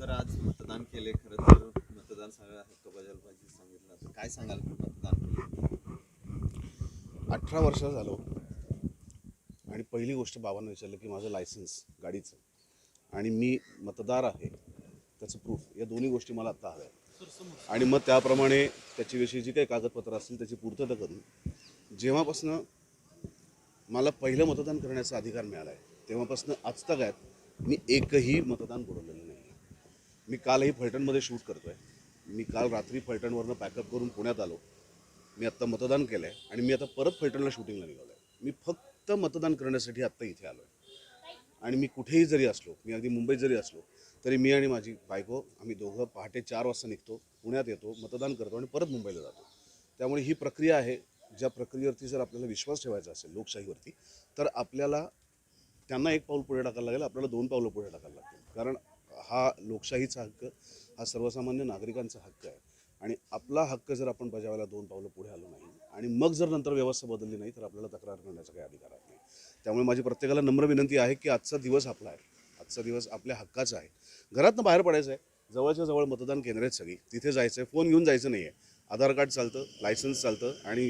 Sir आज मतदान केले खरं तर. मतदान सगळ्या हक्क बजावला सांगितलं. तर काय सांगाल मतदान अठरा वर्ष झालो हो. आणि पहिली गोष्ट बाबांना विचारलं की माझं लायसन्स गाडीचं आणि मी मतदार आहे त्याचं प्रूफ या दोन्ही गोष्टी मला आत्ता हव्या आहेत. आणि मग त्याप्रमाणे त्याच्याविषयी जी काही कागदपत्र असतील त्याची पूर्तता करून जेव्हापासनं मला पहिलं मतदान करण्याचा अधिकार मिळाला आहे तेव्हापासनं आज आहेत मी एकही मतदान बुडवलेलं मी कालही फलटणमध्ये शूट करतो आहे मी काल रात्री फलटणवरनं पॅकअप करून पुण्यात आलो. मी आत्ता मतदान केलं आहे आणि मी आता परत फलटणला शूटिंगला निघालो आहे मी फक्त मतदान करण्यासाठी आत्ता इथे आलो आहे आणि मी कुठेही जरी असलो मी अगदी मुंबईत जरी असलो तरी मी आणि माझी बायको आम्ही दोघं पहाटे चार वाजता निघतो पुण्यात येतो मतदान करतो आणि परत मुंबईला जातो. त्यामुळे ही प्रक्रिया आहे. ज्या प्रक्रियेवरती जर आपल्याला विश्वास ठेवायचा असेल लोकशाहीवरती तर आपल्याला त्यांना एक पाऊल पुढे टाकायला लागेल आपल्याला दोन पावलं पुढे टाकायला लागतील. कारण हा लोकशाहीचा हक्क हा सर्वसामान्य नागरिकांचा हक्क आहे. आणि आपला हक्क जर आपण बजावायला दोन पावलं पुढे आलो नाही आणि मग जर नंतर व्यवस्था बदलली नाही तर आपल्याला तक्रार करण्याचा काही अधिकार नाही त्यामुळे माझी प्रत्येकाला नम्र विनंती आहे की आजचा दिवस आपला आहे. आजचा दिवस आपल्या हक्काचा आहे. घरातनं बाहेर पडायचं आहे जवळच्या जवळ मतदान केंद्र आहेत सगळी. तिथे जायचं आहे फोन घेऊन जायचं नाही आहे आधार कार्ड चालतं लायसन्स चालतं आणि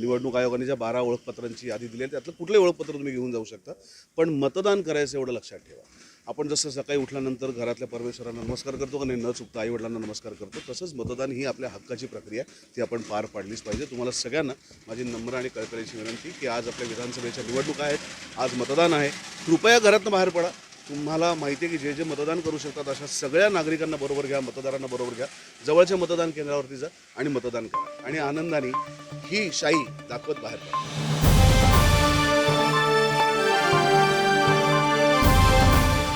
निवडणूक आयोगाने ज्या बारा ओळखपत्रांची यादी दिली आहे त्यातलं कुठलंही ओळखपत्र तुम्ही घेऊन जाऊ शकता. पण मतदान करायचं एवढं लक्षात ठेवा. आपण जसं सकाळी उठल्यानंतर घरातल्या परमेश्वरांना नमस्कार करतो का नाही न चुकता आईवडिलांना नमस्कार करतो तसंच मतदान ही आपल्या हक्काची प्रक्रिया ती आपण पार पाडलीच पाहिजे. तुम्हाला सगळ्यांना माझी नम्र आणि कळकळीची विनंती की आज आपल्या विधानसभेच्या निवडणुका आहेत आज मतदान आहे. कृपया घरातनं बाहेर पडा. तुम्हाला माहिती आहे की जे जे मतदान करू शकतात अशा सगळ्या नागरिकांना बरोबर घ्या मतदारांना बरोबर घ्या. जवळच्या मतदान केंद्रावरती जा आणि मतदान करा. आणि आनंदाने ही शाही दाखवत बाहेर पडा.